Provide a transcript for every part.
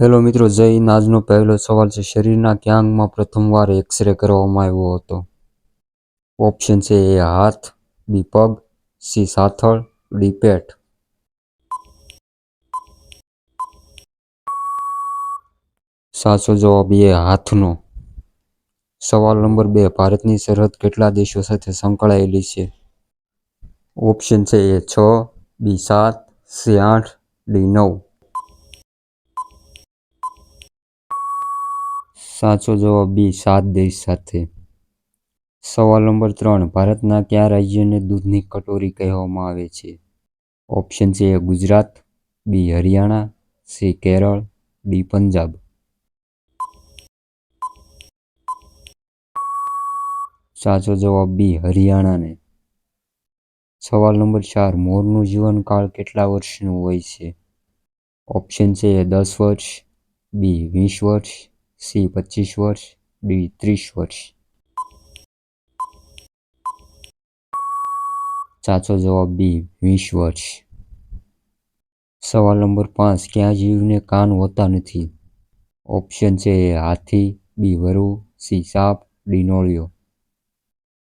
Hello મિત્રો, જય આજનો પહેલો સવાલ છે. શરીરના ક્યાં અંગમાં પ્રથમવાર એક્સરે કરવામાં આવ્યો હતો? ઓપ્શન છે એ હાથ, બી પગ, સી સાથળ, ડી પેટ. સાચો જવાબ એ હાથનો. સવાલ નંબર બે, ભારતની સરહદ કેટલા દેશો સાથે સંકળાયેલી છે? ઓપ્શન છે એ છ, બી સાત, સી આઠ, ડી નવ. સાચો જવાબ બી સાત દેશ સાથે. સવાલ નંબર ત્રણ, ભારતના કયા રાજ્યને દૂધની કટોરી કહેવામાં આવે છે? ઓપ્શન છે Gujarat, B Haryana, C Kerala, D Punjab. સાચો જવાબ બી હરિયાણાને. સવાલ નંબર ચાર, મોરનું જીવનકાળ કેટલા વર્ષનું હોય છે? ઓપ્શન છે દસ વર્ષ, બી વીસ વર્ષ સી પચીસ વર્ષ, ડી ત્રીસ વર્ષ. સાચો જવાબ બી વીસ વર્ષ. સવાલ નંબર પાંચ, ક્યાં જીવને કાન હોતા નથી? ઓપ્શન છે હાથી, બી વરુ, સી સાપ, ડી નોળિયો.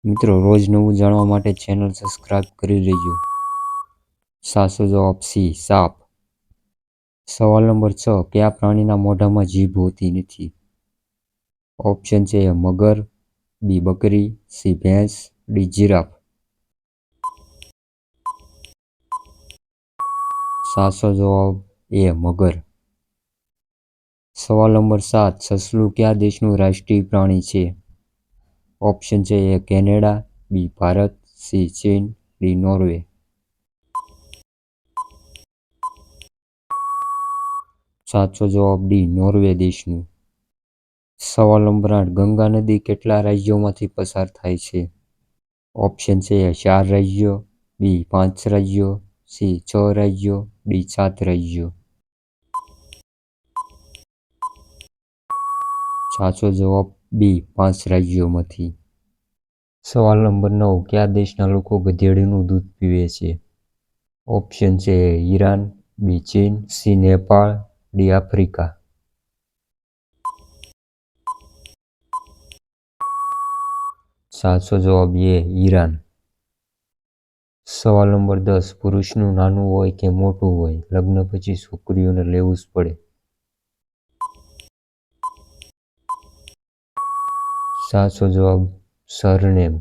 મિત્રો, રોજ નવું જાણવા માટે ચેનલ સબસ્ક્રાઇબ કરી લેજો સાચો જવાબ સી સાપ. સવાલ નંબર છ, કયા પ્રાણીના મોઢામાં જીભ હોતી નથી? ઓપ્શન છે એ મગર બી બકરી સી ભેંસ ડી જીરાફ. સાચો જવાબ એ મગર. સવાલ નંબર સાત, સસલું કયા દેશનું રાષ્ટ્રીય પ્રાણી છે? ઓપ્શન છે A Canada B Bharat C ચીન ડી નોર્વે. સાચો જવાબ ડી નોર્વે દેશનું. સવાલ નંબર આઠ, ગંગા નદી કેટલા રાજ્યોમાંથી પસાર થાય છે? ઓપ્શન છે ચાર રાજ્યો, બી પાંચ રાજ્યો, સી છ રાજ્યો, ડી સાત રાજ્યો. સાચો જવાબ બી પાંચ રાજ્યોમાંથી. સવાલ નંબર નવ, કયા દેશના લોકો ગધેડીનું દૂધ પીવે છે? ઓપ્શન છે ઈરાન, બી ચીન, સી નેપાળ, ડી આફ્રિકા. સાચો જવાબ એ ઈરાન. સવાલ નંબર દસ, પુરુષનું નાનું હોય કે મોટું હોય? લગ્ન પછી છોકરીઓને લેવું જ પડે. સાચો જવાબ, સરનેમ.